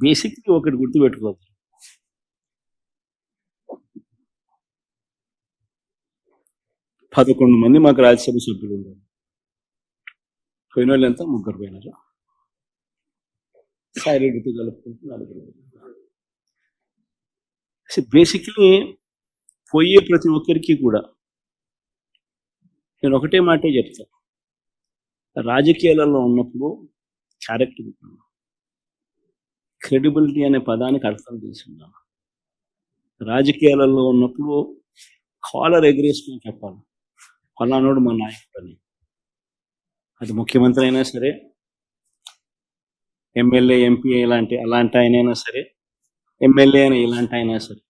Basically ఒకటి గుర్తుపెట్టుకోవచ్చు పదకొండు మంది మాకు రాజ్యసభ సభ్యులు ఉన్నారు పోయిన వాళ్ళు ఎంత? ముగ్గురు పోయినారు. సాయిరెడ్డితో కలుపుకుంటూ నలుగురు బేసిక్లీ పోయే ప్రతి ఒక్కరికి కూడా నేను ఒకటే మాటే చెప్తాను రాజకీయాలలో ఉన్నప్పుడు క్యారెక్టర్ క్రెడిబిలిటీ అనే పదానికి అర్థం తీసుకున్నాను రాజకీయాలలో ఉన్నప్పుడు కాలర్ ఎగరేసుకుని చెప్పాలి. ఫలానోడు మా నాయకుడు అని అది ముఖ్యమంత్రి అయినా సరే ఎమ్మెల్యే ఎంపీ ఇలాంటి అలాంటి ఆయనైనా సరే ఎమ్మెల్యే అయినా ఇలాంటి అయినా సరే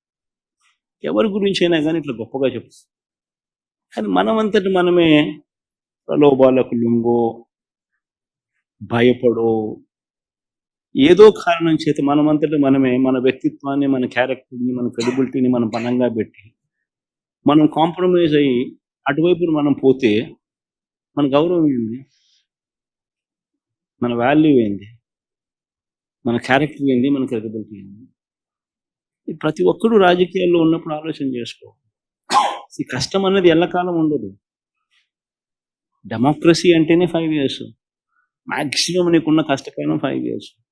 ఎవరి గురించి అయినా కానీ ఇట్లా గొప్పగా చెప్తాం కానీ మనమంతటి మనమే ప్రలోభాలకు లింగో భయపడో ఏదో కారణం చేత మనమంతటి మనమే మన వ్యక్తిత్వాన్ని మన క్యారెక్టర్ని మన క్రెడిబిలిటీని మనం పనంగా పెట్టి మనం కాంప్రమైజ్ అయ్యి అటువైపు మనం పోతే మన గౌరవం ఏంది? మన వాల్యూ ఏంది? మన క్యారెక్టర్ ఏంది? మన క్రెడిబిలిటీ ఏంది? ప్రతి ఒక్కరూ రాజకీయాల్లో ఉన్నప్పుడు ఆలోచన చేసుకో. ఈ కష్టం అనేది ఎల్లకాలం ఉండదు. డెమోక్రసీ అంటేనే ఫైవ్ ఇయర్స్ మ్యాక్సిమం నీకున్న కష్టకాలం five years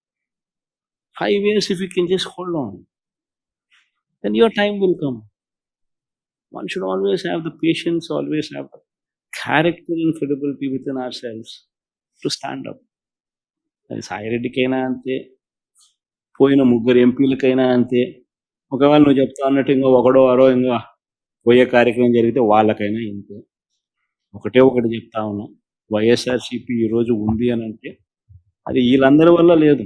five years if you can just hold on then your time will come one should always have the patience always have the character and credibility within ourselves to అది సాయిరెడ్డికైనా అంతే పోయిన ముగ్గురు ఎంపీలకైనా అంతే ఒకవేళ నువ్వు చెప్తా అన్నట్టు ఇంకో ఒకడో అరో ఇంకా పోయే కార్యక్రమం జరిగితే వాళ్ళకైనా ఇంతే. ఒకటే ఒకటి చెప్తా ఉన్నాం. వైఎస్ఆర్సీపీ ఈరోజు ఉంది అని అంటే అది వీళ్ళందరి వల్ల లేదు.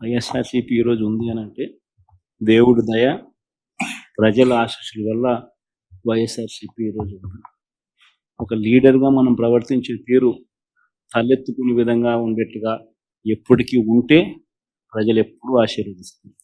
వైఎస్ఆర్సీపీ ఈరోజు ఉంది అని అంటే దేవుడి దయ ప్రజల ఆశీస్సుల వల్ల వైఎస్ఆర్సీపీ ఈరోజు ఉంది. ఒక లీడర్గా మనం ప్రవర్తించే తీరు తలెత్తుకునే విధంగా ఉండేట్టుగా ఎప్పటికీ ఉంటే ప్రజలు ఎప్పుడూ ఆశీర్వదిస్తారు.